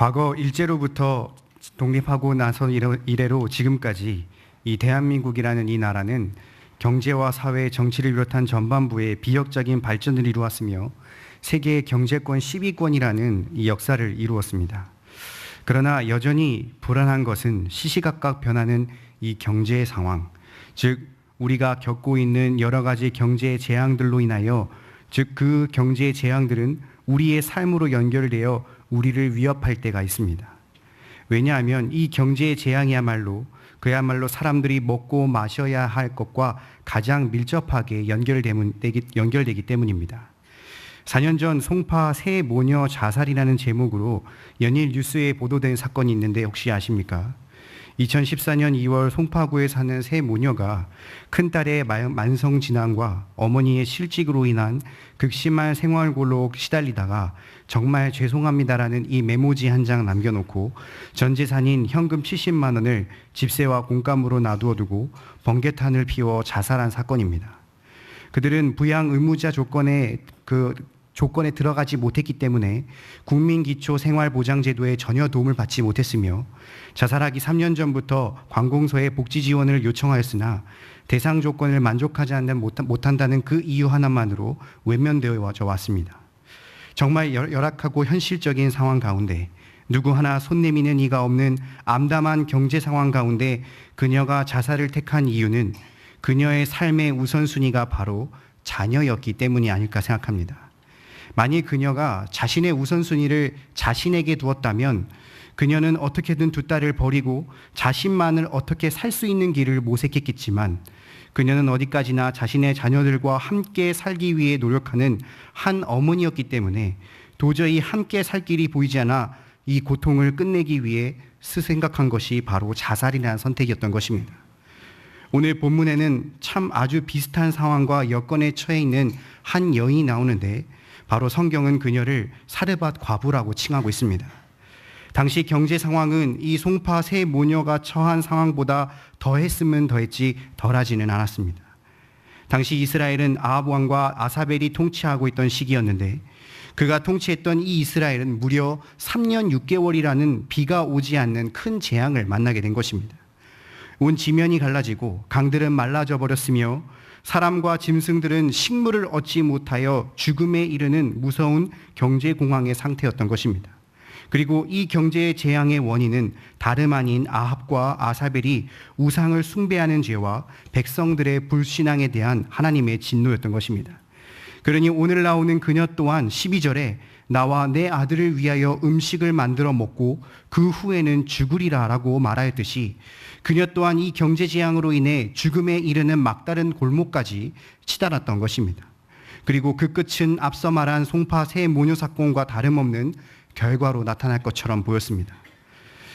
과거 일제로부터 독립하고 나서 이래- 이래로 지금까지 이 대한민국이라는 이 나라는 경제와 사회, 정치를 비롯한 전반부의 비역적인 발전을 이루었으며 세계 경제권 10위권이라는 이 역사를 이루었습니다. 그러나 여전히 불안한 것은 시시각각 변하는 이 경제 상황, 즉 우리가 겪고 있는 여러 가지 경제 재앙들로 인하여 즉 그 경제 재앙들은 우리의 삶으로 연결되어 우리를 위협할 때가 있습니다. 왜냐하면 이 경제 재앙이야말로 그야말로 사람들이 먹고 마셔야 할 것과 가장 밀접하게 연결되기, 연결되기 때문입니다. 4년 전 송파 새 모녀 자살이라는 제목으로 연일 뉴스에 보도된 사건이 있는데 혹시 아십니까? 2014년 2월 송파구에 사는 새 모녀가 큰딸의 마- 만성 질환과 어머니의 실직으로 인한 극심한 생활고로 시달리다가 정말 죄송합니다라는 이 메모지 한 장 남겨놓고 전 재산인 현금 70만 원을 집세와 공감으로 놔두어 두고 번개탄을 피워 자살한 사건입니다. 그들은 부양 의무자 조건에 그 조건에 들어가지 못했기 때문에 국민기초생활보장제도에 전혀 도움을 받지 못했으며 자살하기 3년 전부터 관공서에 복지 지원을 요청하였으나 대상 조건을 만족하지 않는 못- 못한다는 그 이유 하나만으로 외면되어져 왔습니다. 정말 열- 열악하고 현실적인 상황 가운데 누구 하나 손 내미는 이가 없는 암담한 경제 상황 가운데 그녀가 자살을 택한 이유는 그녀의 삶의 우선순위가 바로 자녀였기 때문이 아닐까 생각합니다. 만일 그녀가 자신의 우선순위를 자신에게 두었다면 그녀는 어떻게든 두 딸을 버리고 자신만을 어떻게 살 수 있는 길을 모색했겠지만 그녀는 어디까지나 자신의 자녀들과 함께 살기 위해 노력하는 한 어머니였기 때문에 도저히 함께 살 길이 보이지 않아 이 고통을 끝내기 위해 스 생각한 것이 바로 자살이라는 선택이었던 것입니다. 오늘 본문에는 참 아주 비슷한 상황과 여건에 처해 있는 한 여인이 나오는데 바로 성경은 그녀를 사르밧 과부라고 칭하고 있습니다. 당시 경제 상황은 이 송파 세 모녀가 처한 상황보다 더했으면 더했지 덜하지는 않았습니다. 당시 이스라엘은 아합 왕과 아사벨이 통치하고 있던 시기였는데 그가 통치했던 이 이스라엘은 무려 3년 6개월이라는 비가 오지 않는 큰 재앙을 만나게 된 것입니다. 온 지면이 갈라지고 강들은 말라져 버렸으며 사람과 짐승들은 식물을 얻지 못하여 죽음에 이르는 무서운 경제 공황의 상태였던 것입니다. 그리고 이 경제 재앙의 원인은 다름 아닌 아합과 아사벨이 우상을 숭배하는 죄와 백성들의 불신앙에 대한 하나님의 진노였던 것입니다. 그러니 오늘 나오는 그녀 또한 12절에 나와 내 아들을 위하여 음식을 만들어 먹고 그 후에는 죽으리라 라고 말하였듯이 그녀 또한 이 경제 재앙으로 인해 죽음에 이르는 막다른 골목까지 치달았던 것입니다. 그리고 그 끝은 앞서 말한 송파 새 모녀 사건과 다름없는 결과로 나타날 것처럼 보였습니다.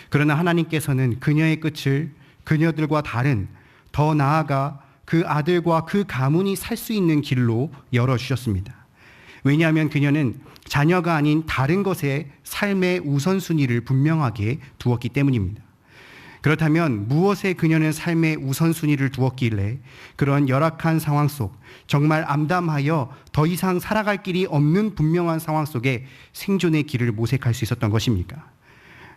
그러나 하나님께서는 그녀의 끝을 그녀들과 다른 더 나아가 그 아들과 그 가문이 살 수 있는 길로 열어주셨습니다. 왜냐하면 그녀는 자녀가 아닌 다른 것에 삶의 우선순위를 분명하게 두었기 때문입니다. 그렇다면 무엇에 그녀는 삶의 우선순위를 두었길래 그런 열악한 상황 속 정말 암담하여 더 이상 살아갈 길이 없는 분명한 상황 속에 생존의 길을 모색할 수 있었던 것입니까?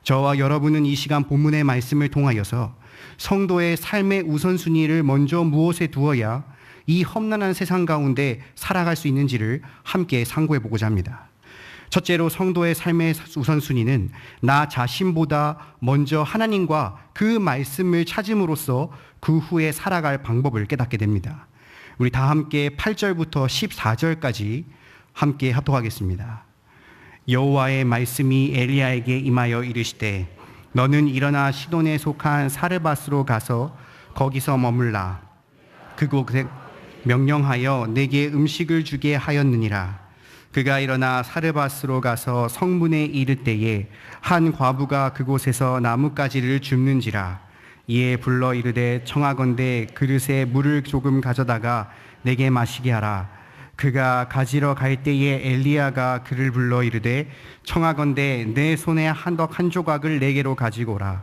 저와 여러분은 이 시간 본문의 말씀을 통하여서 성도의 삶의 우선순위를 먼저 무엇에 두어야 이 험난한 세상 가운데 살아갈 수 있는지를 함께 상고해 보고자 합니다. 첫째로 성도의 삶의 우선순위는 나 자신보다 먼저 하나님과 그 말씀을 찾음으로써 그 후에 살아갈 방법을 깨닫게 됩니다. 우리 다 함께 8절부터 14절까지 함께 합독하겠습니다. 여호와의 말씀이 엘리야에게 임하여 이르시되 너는 일어나 시돈에 속한 사르밧으로 가서 거기서 머물라 그곳에 명령하여 내게 음식을 주게 하였느니라 그가 일어나 사르밧으로 가서 성문에 이를 때에 한 과부가 그곳에서 나뭇가지를 줍는지라. 이에 불러 이르되 청하건대 그릇에 물을 조금 가져다가 내게 마시게 하라. 그가 가지러 갈 때에 엘리야가 그를 불러 이르되 청하건대 내 손에 한덕 한 조각을 내게로 가지고 오라.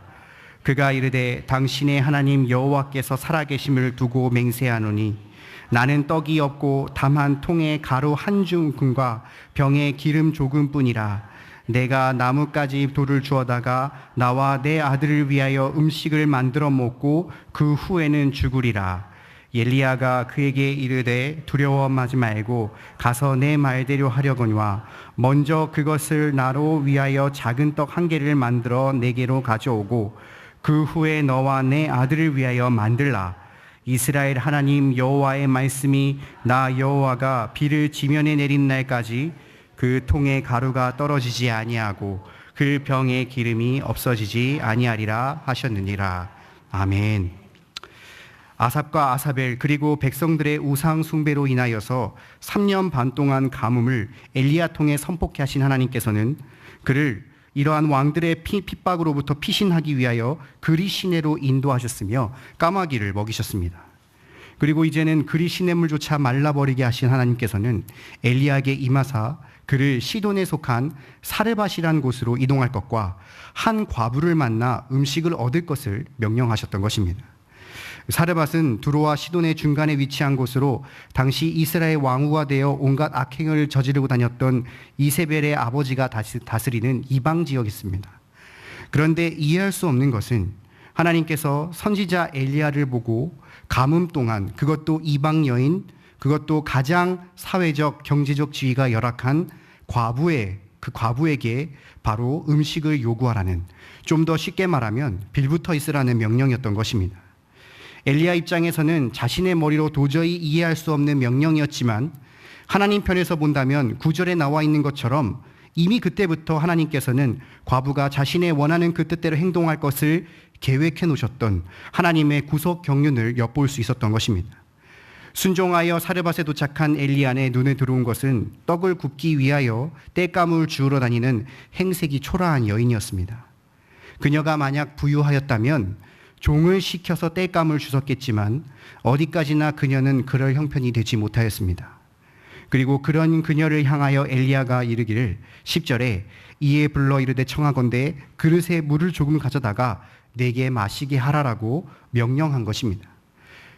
그가 이르되 당신의 하나님 여호와께서 살아계심을 두고 맹세하노니 나는 떡이 없고 다만 통에 가루 한 줌과 병에 기름 조금뿐이라 내가 나뭇가지 돌을 주어다가 나와 내 아들을 위하여 음식을 만들어 먹고 그 후에는 죽으리라. 엘리야가 그에게 이르되 두려워하지 말고 가서 내 말대로 하려거니와 먼저 그것을 나로 위하여 작은 떡 한 개를 만들어 내게로 가져오고 그 후에 너와 내 아들을 위하여 만들라. 이스라엘 하나님 여호와의 말씀이 나 여호와가 비를 지면에 내린 날까지 그 통에 가루가 떨어지지 아니하고 그 병에 기름이 없어지지 아니하리라 하셨느니라. 아멘. 아삽과 아사벨 그리고 백성들의 우상 숭배로 인하여서 3년 반 동안 가뭄을 엘리야 통해 선포케 하신 하나님께서는 그를 이러한 왕들의 피, 핍박으로부터 피신하기 위하여 그리 시내로 인도하셨으며 까마귀를 먹이셨습니다. 그리고 이제는 그리 시냇물조차 말라버리게 하신 하나님께서는 엘리야에게 임하사 그를 시돈에 속한 사르밧이란 곳으로 이동할 것과 한 과부를 만나 음식을 얻을 것을 명령하셨던 것입니다. 사르밧은 두로와 시돈의 중간에 위치한 곳으로 당시 이스라엘 왕후가 되어 온갖 악행을 저지르고 다녔던 이세벨의 아버지가 다스리는 이방 지역이었습니다. 그런데 이해할 수 없는 것은 하나님께서 선지자 엘리야를 보고 가뭄 동안 그것도 이방 여인 그것도 가장 사회적 경제적 지위가 열악한 과부의 그 과부에게 바로 음식을 요구하라는 좀 더 쉽게 말하면 빌부터 있으라는 명령이었던 것입니다. 엘리야 입장에서는 자신의 머리로 도저히 이해할 수 없는 명령이었지만 하나님 편에서 본다면 구절에 나와 있는 것처럼 이미 그때부터 하나님께서는 과부가 자신의 원하는 그 뜻대로 행동할 것을 계획해 놓으셨던 하나님의 구속 경륜을 엿볼 수 있었던 것입니다. 순종하여 사르밧에 도착한 엘리안의 눈에 들어온 것은 떡을 굽기 위하여 땔감을 주우러 다니는 행색이 초라한 여인이었습니다. 그녀가 만약 부유하였다면 종을 시켜서 땔감을 주셨겠지만 어디까지나 그녀는 그럴 형편이 되지 못하였습니다. 그리고 그런 그녀를 향하여 엘리야가 이르기를 10절에 이에 불러 이르되 청하건대 그릇에 물을 조금 가져다가 내게 마시게 하라라고 명령한 것입니다.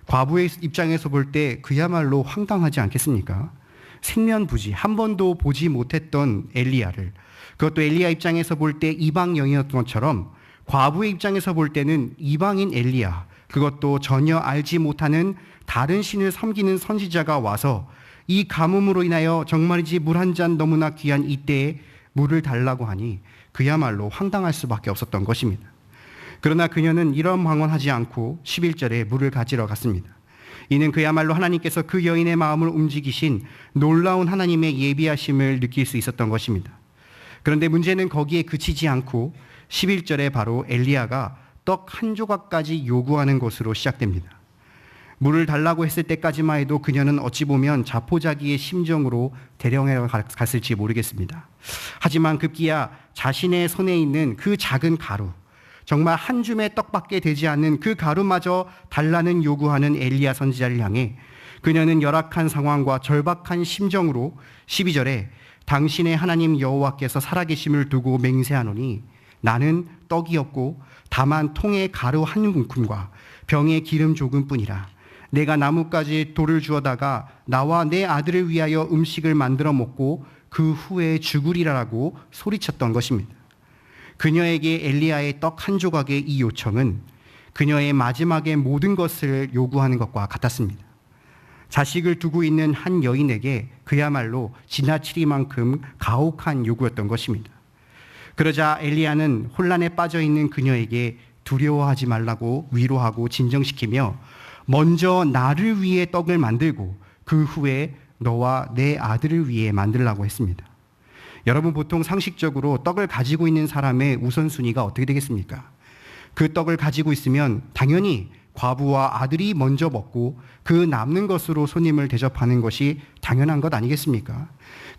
과부의 입장에서 볼 때 그야말로 황당하지 않겠습니까? 생면부지 한 번도 보지 못했던 엘리야를 그것도 엘리야 입장에서 볼 때 이방 영이었던 것처럼 과부의 입장에서 볼 때는 이방인 엘리야 그것도 전혀 알지 못하는 다른 신을 섬기는 선지자가 와서 이 가뭄으로 인하여 정말이지 물 한 잔 너무나 귀한 이때에 물을 달라고 하니 그야말로 황당할 수밖에 없었던 것입니다. 그러나 그녀는 이런 방언하지 않고 11절에 물을 가지러 갔습니다. 이는 그야말로 하나님께서 그 여인의 마음을 움직이신 놀라운 하나님의 예비하심을 느낄 수 있었던 것입니다. 그런데 문제는 거기에 그치지 않고 11절에 바로 엘리야가 떡 한 조각까지 요구하는 것으로 시작됩니다. 물을 달라고 했을 때까지만 해도 그녀는 어찌 보면 자포자기의 심정으로 대령에 갔을지 모르겠습니다. 하지만 급기야 자신의 손에 있는 그 작은 가루, 정말 한 줌의 떡밖에 되지 않는 그 가루마저 달라는 요구하는 엘리야 선지자를 향해 그녀는 열악한 상황과 절박한 심정으로 12절에 당신의 하나님 여호와께서 살아계심을 두고 맹세하노니 나는 떡이 없고 다만 통에 가루 한 움큼과 병에 기름 조금뿐이라 내가 나뭇가지 돌을 주어다가 나와 내 아들을 위하여 음식을 만들어 먹고 그 후에 죽으리라라고 소리쳤던 것입니다. 그녀에게 엘리야의 떡 한 조각의 이 요청은 그녀의 마지막의 모든 것을 요구하는 것과 같았습니다. 자식을 두고 있는 한 여인에게 그야말로 지나치리만큼 가혹한 요구였던 것입니다. 그러자 엘리야는 혼란에 빠져 있는 그녀에게 두려워하지 말라고 위로하고 진정시키며 먼저 나를 위해 떡을 만들고 그 후에 너와 내 아들을 위해 만들라고 했습니다. 여러분 보통 상식적으로 떡을 가지고 있는 사람의 우선순위가 어떻게 되겠습니까? 그 떡을 가지고 있으면 당연히 과부와 아들이 먼저 먹고 그 남는 것으로 손님을 대접하는 것이 당연한 것 아니겠습니까?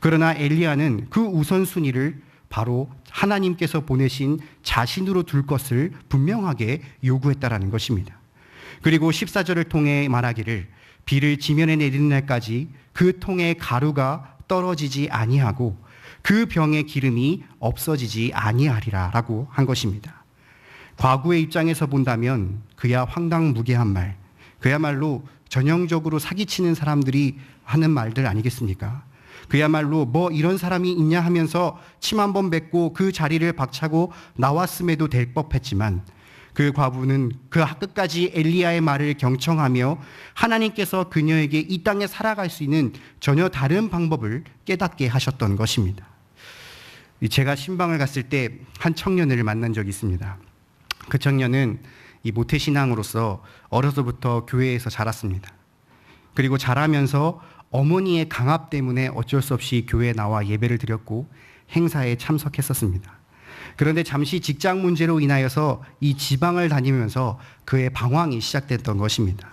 그러나 엘리야는 그 우선순위를 바로 하나님께서 보내신 자신으로 둘 것을 분명하게 요구했다라는 것입니다. 그리고 14절을 통해 말하기를 비를 지면에 내리는 날까지 그 통에 가루가 떨어지지 아니하고 그 병의 기름이 없어지지 아니하리라라고 한 것입니다. 과거의 입장에서 본다면 그야 황당무계한 말, 그야말로 전형적으로 사기치는 사람들이 하는 말들 아니겠습니까? 그야말로 뭐 이런 사람이 있냐 하면서 침 한 번 뱉고 그 자리를 박차고 나왔음에도 될 법했지만 그 과부는 그 끝까지 엘리야의 말을 경청하며 하나님께서 그녀에게 이 땅에 살아갈 수 있는 전혀 다른 방법을 깨닫게 하셨던 것입니다. 제가 신방을 갔을 때 한 청년을 만난 적이 있습니다. 그 청년은 이 모태 신앙으로서 어려서부터 교회에서 자랐습니다. 그리고 자라면서 어머니의 강압 때문에 어쩔 수 없이 교회에 나와 예배를 드렸고 행사에 참석했었습니다. 그런데 잠시 직장 문제로 인하여서 이 지방을 다니면서 그의 방황이 시작됐던 것입니다.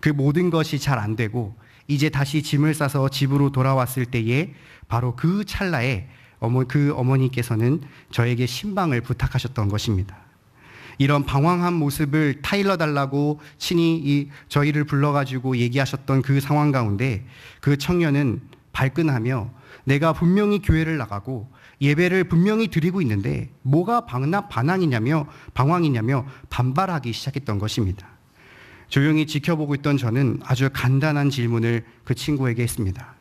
그 모든 것이 잘 안 되고 이제 다시 짐을 싸서 집으로 돌아왔을 때에 바로 그 찰나에 어머, 그 어머니께서는 저에게 신방을 부탁하셨던 것입니다. 이런 방황한 모습을 타일러 달라고 친히 이 저희를 불러가지고 얘기하셨던 그 상황 가운데 그 청년은 발끈하며 내가 분명히 교회를 나가고 예배를 분명히 드리고 있는데 뭐가 방나 반항이냐며 방황이냐며 반발하기 시작했던 것입니다. 조용히 지켜보고 있던 저는 아주 간단한 질문을 그 친구에게 했습니다.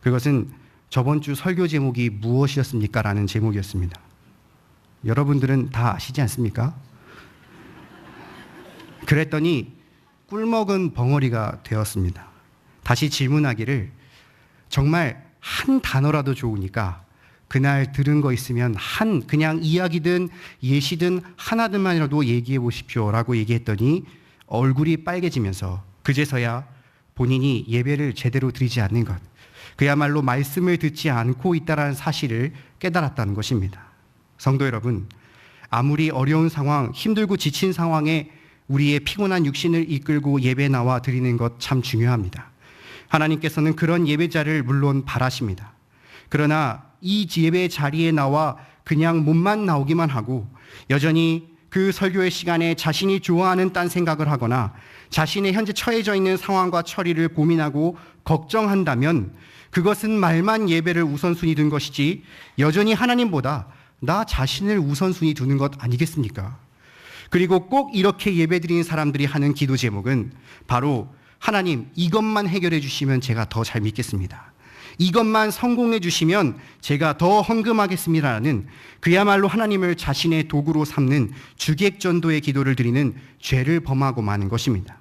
그것은 저번 주 설교 제목이 무엇이었습니까? 라는 제목이었습니다. 여러분들은 다 아시지 않습니까? 그랬더니 꿀먹은 벙어리가 되었습니다. 다시 질문하기를 정말 한 단어라도 좋으니까 그날 들은 거 있으면 한 그냥 이야기든 예시든 하나든만이라도 얘기해 보십시오라고 얘기했더니 얼굴이 빨개지면서 그제서야 본인이 예배를 제대로 드리지 않는 것 그야말로 말씀을 듣지 않고 있다라는 사실을 깨달았다는 것입니다. 성도 여러분, 아무리 어려운 상황, 힘들고 지친 상황에 우리의 피곤한 육신을 이끌고 예배 나와 드리는 것 참 중요합니다. 하나님께서는 그런 예배자를 물론 바라십니다. 그러나 이 예배 자리에 나와 그냥 몸만 나오기만 하고 여전히 그 설교의 시간에 자신이 좋아하는 딴 생각을 하거나 자신의 현재 처해져 있는 상황과 처리를 고민하고 걱정한다면 그것은 말만 예배를 우선순위 둔 것이지 여전히 하나님보다 나 자신을 우선순위 두는 것 아니겠습니까? 그리고 꼭 이렇게 예배드리는 사람들이 하는 기도 제목은 바로 하나님 이것만 해결해 주시면 제가 더 잘 믿겠습니다. 이것만 성공해 주시면 제가 더 헌금하겠습니다라는 그야말로 하나님을 자신의 도구로 삼는 주객전도의 기도를 드리는 죄를 범하고 마는 것입니다.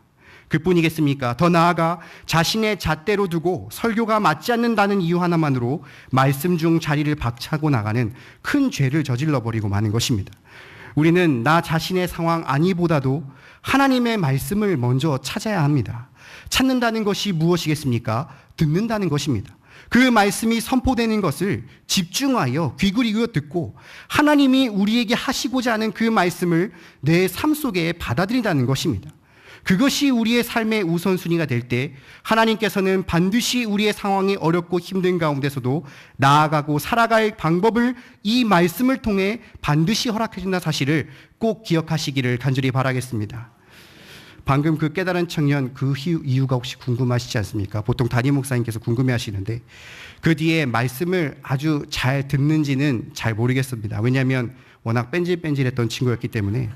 그뿐이겠습니까? 더 나아가 자신의 잣대로 두고 설교가 맞지 않는다는 이유 하나만으로 말씀 중 자리를 박차고 나가는 큰 죄를 저질러 버리고 마는 것입니다. 우리는 나 자신의 상황 아니보다도 하나님의 말씀을 먼저 찾아야 합니다. 찾는다는 것이 무엇이겠습니까? 듣는다는 것입니다. 그 말씀이 선포되는 것을 집중하여 귀그리고 듣고 하나님이 우리에게 하시고자 하는 그 말씀을 내 삶 속에 받아들인다는 것입니다. 그것이 우리의 삶의 우선순위가 될 때 하나님께서는 반드시 우리의 상황이 어렵고 힘든 가운데서도 나아가고 살아갈 방법을 이 말씀을 통해 반드시 허락해 준다 사실을 꼭 기억하시기를 간절히 바라겠습니다. 방금 그 깨달은 청년 그 이유가 혹시 궁금하시지 않습니까? 보통 담임 목사님께서 궁금해 하시는데 그 뒤에 말씀을 아주 잘 듣는지는 잘 모르겠습니다. 왜냐하면 워낙 뺀질뺀질했던 친구였기 때문에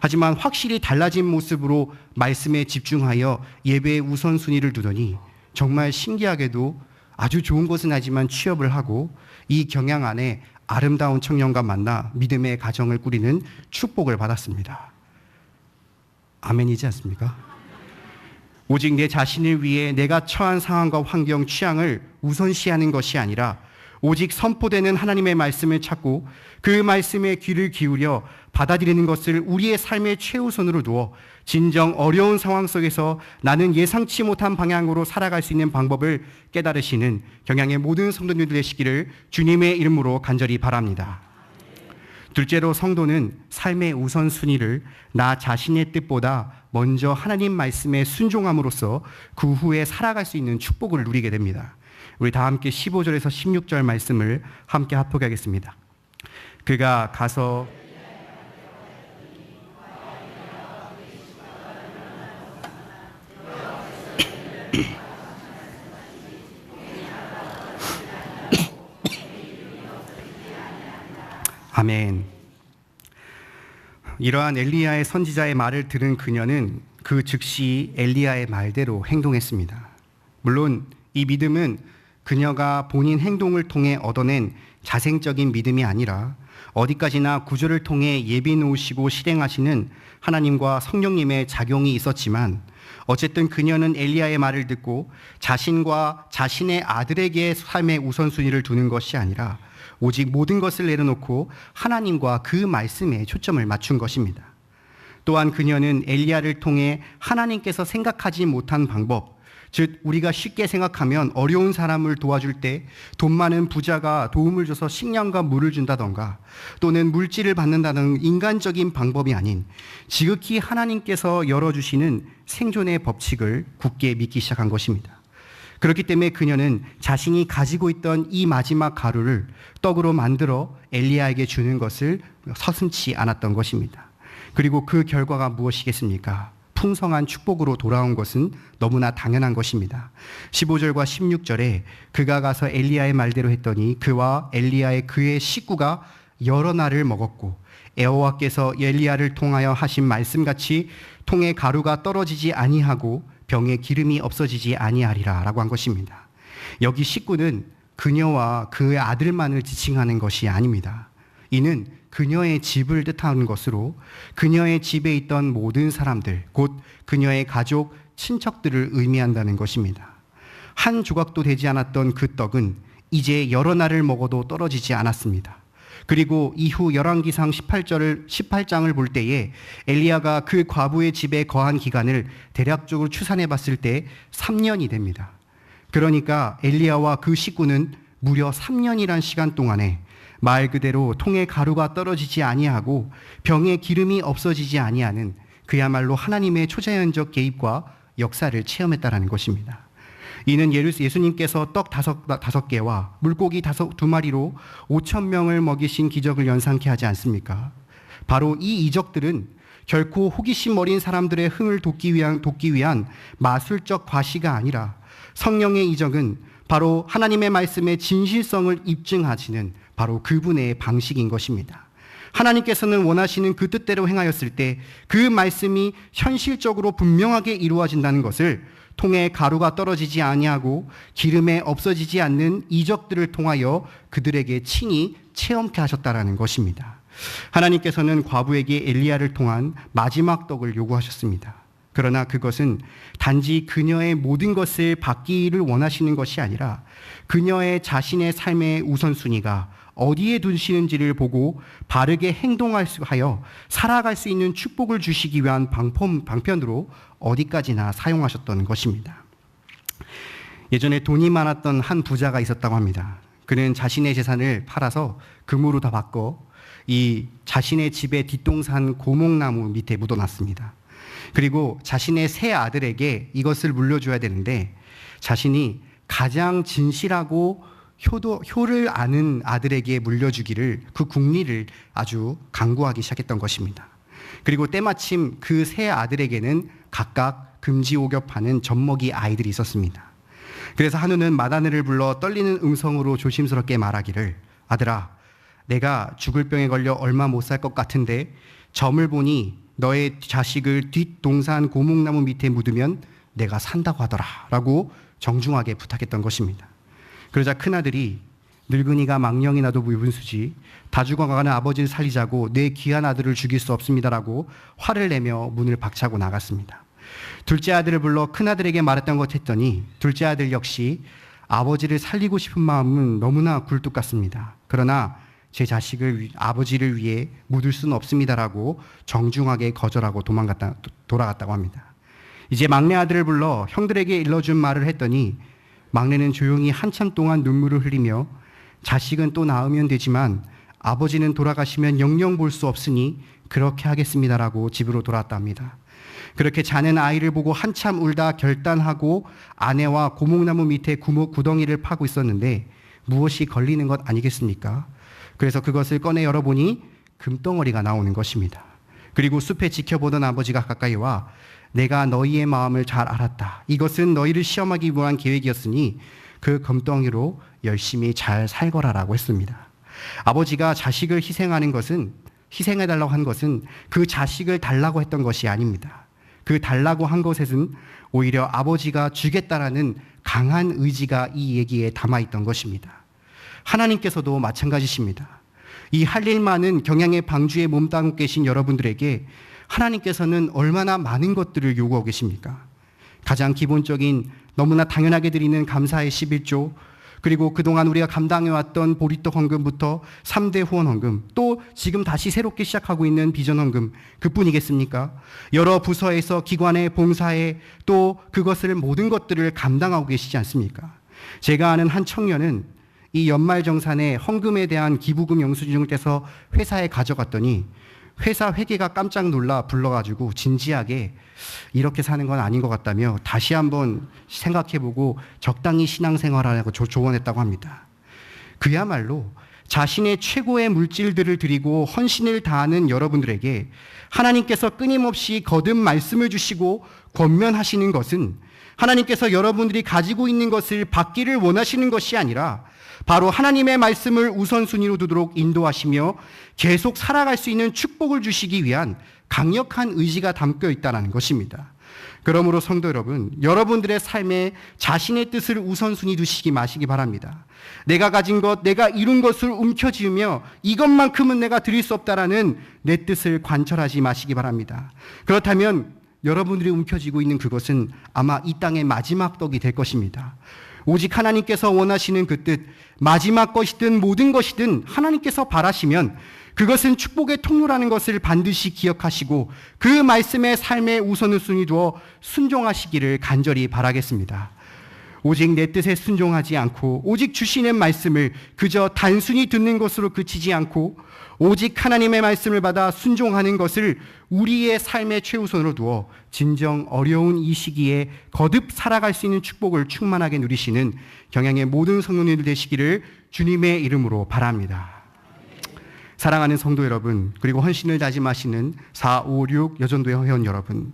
하지만 확실히 달라진 모습으로 말씀에 집중하여 예배의 우선순위를 두더니 정말 신기하게도 아주 좋은 것은 하지만 취업을 하고 이 경향 안에 아름다운 청년과 만나 믿음의 가정을 꾸리는 축복을 받았습니다. 아멘이지 않습니까? 오직 내 자신을 위해 내가 처한 상황과 환경, 취향을 우선시하는 것이 아니라 오직 선포되는 하나님의 말씀을 찾고 그 말씀에 귀를 기울여 받아들이는 것을 우리의 삶의 최우선으로 두어 진정 어려운 상황 속에서 나는 예상치 못한 방향으로 살아갈 수 있는 방법을 깨달으시는 경향의 모든 성도님들 되시기를 주님의 이름으로 간절히 바랍니다. 둘째로 성도는 삶의 우선순위를 나 자신의 뜻보다 먼저 하나님 말씀에 순종함으로써 그 후에 살아갈 수 있는 축복을 누리게 됩니다. 우리 다 함께 15절에서 16절 말씀을 함께 합독하겠습니다. 그가 가서 아멘. 이러한 엘리야의 선지자의 말을 들은 그녀는 그 즉시 엘리야의 말대로 행동했습니다. 물론 이 믿음은 그녀가 본인 행동을 통해 얻어낸 자생적인 믿음이 아니라 어디까지나 구조를 통해 예비 놓으시고 실행하시는 하나님과 성령님의 작용이 있었지만 어쨌든 그녀는 엘리야의 말을 듣고 자신과 자신의 아들에게 삶의 우선순위를 두는 것이 아니라 오직 모든 것을 내려놓고 하나님과 그 말씀에 초점을 맞춘 것입니다. 또한 그녀는 엘리야를 통해 하나님께서 생각하지 못한 방법, 즉 우리가 쉽게 생각하면 어려운 사람을 도와줄 때 돈 많은 부자가 도움을 줘서 식량과 물을 준다던가 또는 물질을 받는다는 인간적인 방법이 아닌 지극히 하나님께서 열어주시는 생존의 법칙을 굳게 믿기 시작한 것입니다. 그렇기 때문에 그녀는 자신이 가지고 있던 이 마지막 가루를 떡으로 만들어 엘리야에게 주는 것을 서슴치 않았던 것입니다. 그리고 그 결과가 무엇이겠습니까? 풍성한 축복으로 돌아온 것은 너무나 당연한 것입니다. 15절과 16절에 그가 가서 엘리야의 말대로 했더니 그와 엘리야의 그의 식구가 여러 날을 먹었고 여호와께서 엘리야를 통하여 하신 말씀같이 통에 가루가 떨어지지 아니하고 병에 기름이 없어지지 아니하리라라고 한 것입니다. 여기 식구는 그녀와 그의 아들만을 지칭하는 것이 아닙니다. 이는 그녀의 집을 뜻하는 것으로 그녀의 집에 있던 모든 사람들, 곧 그녀의 가족, 친척들을 의미한다는 것입니다. 한 조각도 되지 않았던 그 떡은 이제 여러 날을 먹어도 떨어지지 않았습니다. 그리고 이후 열왕기상 18절을 18장을 볼 때에 엘리야가 그 과부의 집에 거한 기간을 대략적으로 추산해 봤을 때 3년이 됩니다. 그러니까 엘리야와 그 식구는 무려 3년이란 시간 동안에 말 그대로 통에 가루가 떨어지지 아니하고 병에 기름이 없어지지 아니하는 그야말로 하나님의 초자연적 개입과 역사를 체험했다라는 것입니다. 이는 예수님께서 떡 다섯, 다섯 개와 물고기 다섯, 두 마리로 5천 명을 먹이신 기적을 연상케 하지 않습니까? 바로 이 이적들은 결코 호기심 어린 사람들의 흥을 돋기 위한, 돋기 위한 마술적 과시가 아니라 성령의 이적은 바로 하나님의 말씀의 진실성을 입증하시는 바로 그분의 방식인 것입니다. 하나님께서는 원하시는 그 뜻대로 행하였을 때 그 말씀이 현실적으로 분명하게 이루어진다는 것을 통해 가루가 떨어지지 아니하고 기름에 없어지지 않는 이적들을 통하여 그들에게 친히 체험케 하셨다라는 것입니다. 하나님께서는 과부에게 엘리야를 통한 마지막 떡을 요구하셨습니다. 그러나 그것은 단지 그녀의 모든 것을 받기를 원하시는 것이 아니라 그녀의 자신의 삶의 우선순위가 어디에 두시는지를 보고 바르게 행동할 수 하여 살아갈 수 있는 축복을 주시기 위한 방편, 방편으로 어디까지나 사용하셨던 것입니다. 예전에 돈이 많았던 한 부자가 있었다고 합니다. 그는 자신의 재산을 팔아서 금으로 다 바꿔 이 자신의 집의 뒷동산 고목나무 밑에 묻어놨습니다. 그리고 자신의 세 아들에게 이것을 물려줘야 되는데 자신이 가장 진실하고 효도, 효를 아는 아들에게 물려주기를 그 국리를 아주 강구하기 시작했던 것입니다. 그리고 때마침 그 세 아들에게는 각각 금지옥엽하는 젖먹이 아이들이 있었습니다. 그래서 한우는 마다네를 불러 떨리는 음성으로 조심스럽게 말하기를 아들아 내가 죽을 병에 걸려 얼마 못 살 것 같은데 점을 보니 너의 자식을 뒷동산 고목나무 밑에 묻으면 내가 산다고 하더라 라고 정중하게 부탁했던 것입니다. 그러자 큰아들이 늙은이가 망령이 나도 무분수지 다 죽어가는 아버지를 살리자고 내 귀한 아들을 죽일 수 없습니다라고 화를 내며 문을 박차고 나갔습니다. 둘째 아들을 불러 큰아들에게 말했던 것 했더니 둘째 아들 역시 아버지를 살리고 싶은 마음은 너무나 굴뚝 같습니다. 그러나 제 자식을 아버지를 위해 묻을 수는 없습니다라고 정중하게 거절하고 도망갔다 돌아갔다고 합니다. 이제 막내 아들을 불러 형들에게 일러준 말을 했더니 막내는 조용히 한참 동안 눈물을 흘리며 자식은 또 낳으면 되지만 아버지는 돌아가시면 영영 볼 수 없으니 그렇게 하겠습니다라고 집으로 돌아왔답니다. 그렇게 자는 아이를 보고 한참 울다 결단하고 아내와 고목나무 밑에 구멍, 구덩이를 파고 있었는데 무엇이 걸리는 것 아니겠습니까? 그래서 그것을 꺼내 열어보니 금덩어리가 나오는 것입니다. 그리고 숲에 지켜보던 아버지가 가까이 와 내가 너희의 마음을 잘 알았다. 이것은 너희를 시험하기 위한 계획이었으니 그 금덩이로 열심히 잘 살거라라고 했습니다. 아버지가 자식을 희생하는 것은 희생해달라고 한 것은 그 자식을 달라고 했던 것이 아닙니다. 그 달라고 한 것에는 오히려 아버지가 주겠다라는 강한 의지가 이 얘기에 담아 있던 것입니다. 하나님께서도 마찬가지십니다. 이 할 일 많은 경향의 방주에 몸담고 계신 여러분들에게 하나님께서는 얼마나 많은 것들을 요구하고 계십니까? 가장 기본적인 너무나 당연하게 드리는 감사의 11조, 그리고 그동안 우리가 감당해왔던 보리떡 헌금부터 3대 후원 헌금, 또 지금 다시 새롭게 시작하고 있는 비전 헌금, 그 뿐이겠습니까? 여러 부서에서 기관의 봉사에 또 그것을 모든 것들을 감당하고 계시지 않습니까? 제가 아는 한 청년은 이 연말 정산에 헌금에 대한 기부금 영수증을 떼서 회사에 가져갔더니 회사 회계가 깜짝 놀라 불러가지고 진지하게 이렇게 사는 건 아닌 것 같다며 다시 한번 생각해보고 적당히 신앙생활하라고 조언했다고 합니다. 그야말로 자신의 최고의 물질들을 드리고 헌신을 다하는 여러분들에게 하나님께서 끊임없이 거듭 말씀을 주시고 권면하시는 것은 하나님께서 여러분들이 가지고 있는 것을 받기를 원하시는 것이 아니라 바로 하나님의 말씀을 우선순위로 두도록 인도하시며 계속 살아갈 수 있는 축복을 주시기 위한 강력한 의지가 담겨 있다는 것입니다. 그러므로 성도 여러분, 여러분들의 삶에 자신의 뜻을 우선순위 두시기 마시기 바랍니다. 내가 가진 것, 내가 이룬 것을 움켜쥐으며 이것만큼은 내가 드릴 수 없다라는 내 뜻을 관철하지 마시기 바랍니다. 그렇다면 여러분들이 움켜쥐고 있는 그것은 아마 이 땅의 마지막 떡이 될 것입니다. 오직 하나님께서 원하시는 그 뜻, 마지막 것이든 모든 것이든 하나님께서 바라시면 그것은 축복의 통로라는 것을 반드시 기억하시고 그 말씀의 삶에 우선순위 두어 순종하시기를 간절히 바라겠습니다. 오직 내 뜻에 순종하지 않고 오직 주시는 말씀을 그저 단순히 듣는 것으로 그치지 않고 오직 하나님의 말씀을 받아 순종하는 것을 우리의 삶의 최우선으로 두어 진정 어려운 이 시기에 거듭 살아갈 수 있는 축복을 충만하게 누리시는 경향의 모든 성도님들 되시기를 주님의 이름으로 바랍니다. 사랑하는 성도 여러분, 그리고 헌신을 다짐하시는 4, 5, 6 여전도의 회원 여러분.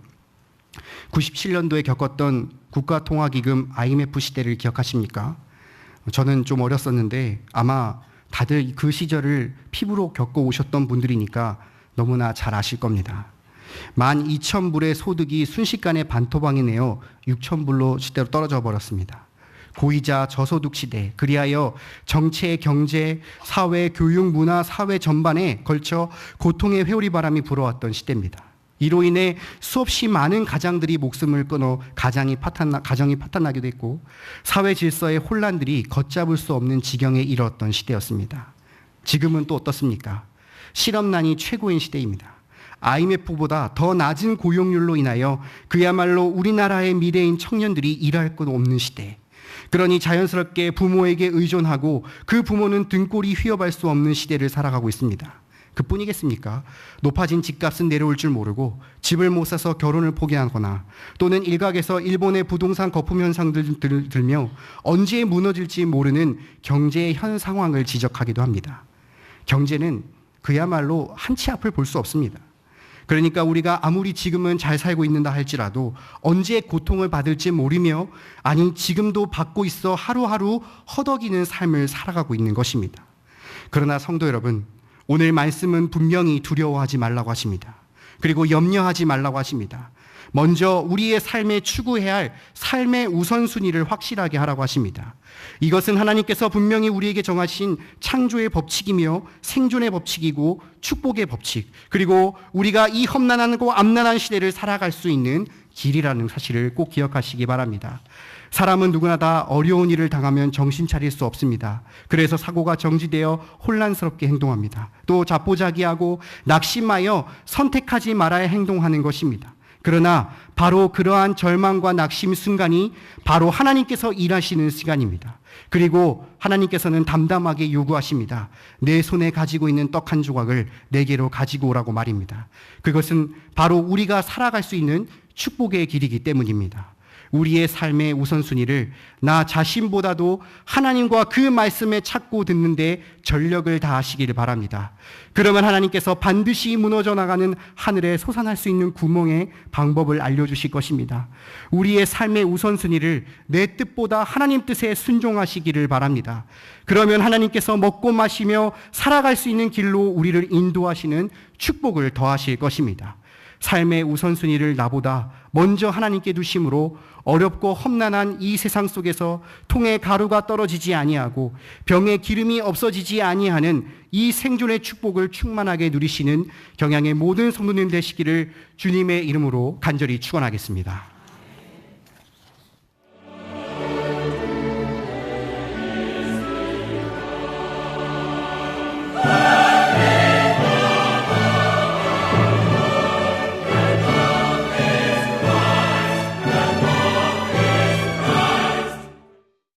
97년도에 겪었던 국가통화기금 IMF 시대를 기억하십니까? 저는 좀 어렸었는데 아마 다들 그 시절을 피부로 겪어 오셨던 분들이니까 너무나 잘 아실 겁니다. 만 2천 불의 소득이 순식간에 반토방이 내어 6천 불로 시대로 떨어져 버렸습니다. 고이자 저소득 시대, 그리하여 정체, 경제, 사회, 교육, 문화, 사회 전반에 걸쳐 고통의 회오리 바람이 불어왔던 시대입니다. 이로 인해 수없이 많은 가장들이 목숨을 끊어 가장이 파탄나, 가정이 파탄나기도 했고 사회 질서의 혼란들이 걷잡을 수 없는 지경에 이르렀던 시대였습니다. 지금은 또 어떻습니까? 실업난이 최고인 시대입니다. IMF보다 더 낮은 고용률로 인하여 그야말로 우리나라의 미래인 청년들이 일할 것 없는 시대. 그러니 자연스럽게 부모에게 의존하고 그 부모는 등골이 휘어발 수 없는 시대를 살아가고 있습니다. 그뿐이겠습니까? 높아진 집값은 내려올 줄 모르고 집을 못 사서 결혼을 포기하거나 또는 일각에서 일본의 부동산 거품 현상들 들며 언제 무너질지 모르는 경제의 현 상황을 지적하기도 합니다. 경제는 그야말로 한치 앞을 볼 수 없습니다. 그러니까 우리가 아무리 지금은 잘 살고 있는다 할지라도 언제 고통을 받을지 모르며 아니 지금도 받고 있어 하루하루 허덕이는 삶을 살아가고 있는 것입니다. 그러나 성도 여러분, 오늘 말씀은 분명히 두려워하지 말라고 하십니다. 그리고 염려하지 말라고 하십니다. 먼저 우리의 삶에 추구해야 할 삶의 우선순위를 확실하게 하라고 하십니다. 이것은 하나님께서 분명히 우리에게 정하신 창조의 법칙이며 생존의 법칙이고 축복의 법칙, 그리고 우리가 이 험난하고 암난한 시대를 살아갈 수 있는 길이라는 사실을 꼭 기억하시기 바랍니다. 사람은 누구나 다 어려운 일을 당하면 정신 차릴 수 없습니다. 그래서 사고가 정지되어 혼란스럽게 행동합니다. 또 자포자기하고 낙심하여 선택하지 말아야 행동하는 것입니다. 그러나 바로 그러한 절망과 낙심 순간이 바로 하나님께서 일하시는 시간입니다. 그리고 하나님께서는 담담하게 요구하십니다. 내 손에 가지고 있는 떡 한 조각을 내게로 가지고 오라고 말입니다. 그것은 바로 우리가 살아갈 수 있는 축복의 길이기 때문입니다. 우리의 삶의 우선순위를 나 자신보다도 하나님과 그 말씀에 찾고 듣는데 전력을 다하시기를 바랍니다. 그러면 하나님께서 반드시 무너져 나가는 하늘에 솟아날 수 있는 구멍의 방법을 알려주실 것입니다. 우리의 삶의 우선순위를 내 뜻보다 하나님 뜻에 순종하시기를 바랍니다. 그러면 하나님께서 먹고 마시며 살아갈 수 있는 길로 우리를 인도하시는 축복을 더하실 것입니다. 삶의 우선순위를 나보다 먼저 하나님께 두심으로 어렵고 험난한 이 세상 속에서 통에 가루가 떨어지지 아니하고 병에 기름이 없어지지 아니하는 이 생존의 축복을 충만하게 누리시는 경향의 모든 성도님 되시기를 주님의 이름으로 간절히 축원하겠습니다.